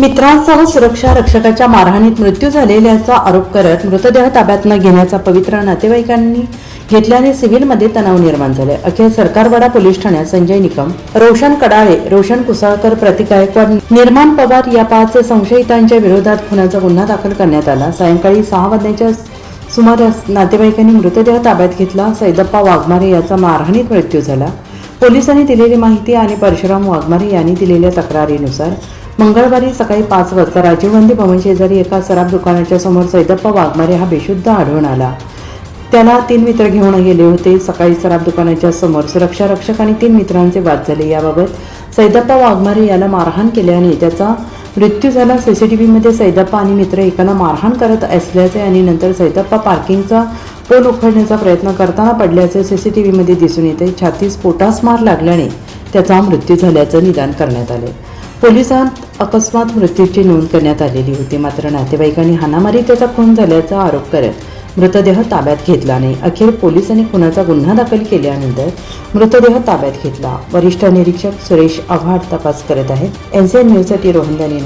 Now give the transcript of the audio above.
मित्रांसह सुरक्षा रक्षकाच्या मारहाणीत मृत्यू झालेल्याचा आरोप करत मृतदेह ताब्यात न घेण्याचा पवित्र नातेवाईकांनी घेतल्याने सिव्हिलमध्ये तणाव निर्माण झाले. अखेर सरकारवाडा पोलीस ठाण्यात संजय निकम रोशन कडाळे रोशन कुसाळकर प्रतीक गायकवाड निर्माण पवार या पाच संशयितांच्या विरोधात खुनाचा गुन्हा दाखल करण्यात आला. सायंकाळी सहा वाजण्याच्या सुमारास नातेवाईकांनी मृतदेह ताब्यात घेतला. सैदप्पा वाघमारे याचा मारहाणीत मृत्यू झाला. पोलिसांनी दिलेली माहिती आणि परशुराम वाघमारे यांनी दिलेल्या तक्रारीनुसार मंगळवारी सकाळी पाच वाजता राजीव गांधी भवन शेजारी एका सराफ दुकानाच्या समोर सैदप्पा वाघमारे हा बेशुद्ध आढळून आला. त्याला तीन मित्र घेऊन गेले होते. सकाळी सराफ दुकानाच्या समोर सुरक्षा रक्षक आणि तीन मित्रांचे वाद झाले. याबाबत सैदप्पा वाघमारे याला मारहाण केल्याने त्याचा मृत्यू झाला. सीसीटीव्हीमध्ये सैदप्पा आणि मित्र एकाला मारहाण करत असल्याचे आणि नंतर सैदप्पा पार्किंगचा पोल उखडण्याचा प्रयत्न करताना पडल्याचे सीसीटीव्हीमध्ये दिसून येते. छातीस पोटास मार लागल्याने त्याचा मृत्यू झाल्याचं निदान करण्यात आले. पोलिसांत अकस्मात मृत्यूची नोंद करण्यात आलेली होती. मात्र नातेवाईकांनी हाणामारी त्याचा खून झाल्याचा आरोप करत मृतदेह ताब्यात घेतला नाही. अखेर पोलिसांनी खुनाचा गुन्हा दाखल केल्यानंतर मृतदेह ताब्यात घेतला. वरिष्ठ निरीक्षक सुरेश आव्हाड तपास करत आहेत. एनसीएन न्यूजसाठी रोहन नाही